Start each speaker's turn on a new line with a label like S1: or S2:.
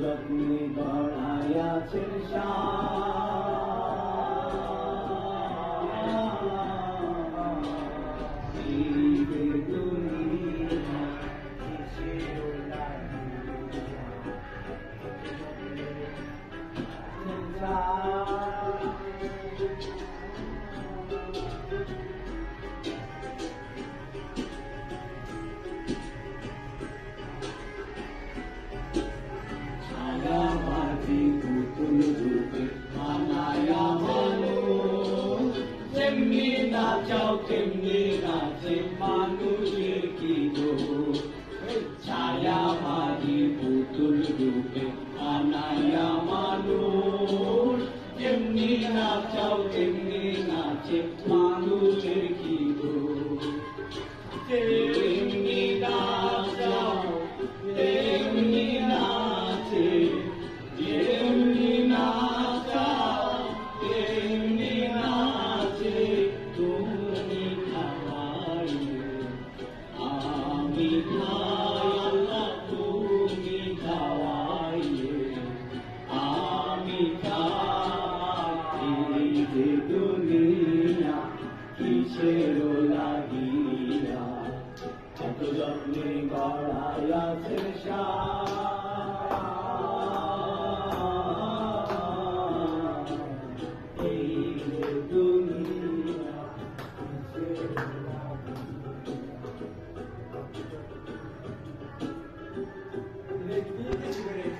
S1: যত্নে গড়াইয়াছেন ছায়াবাদী যেমনি নাচাও তেমনি নাচে মানুষের কি দোষ ছায়াবাদী পুতুল রূপে মানায়া মানুষ যেমনি নাচাও তেমনি নাচে মানুষের কি দোষ কত যত্নে গড়াইয়াছে এই দুনিয়া লাগিয়া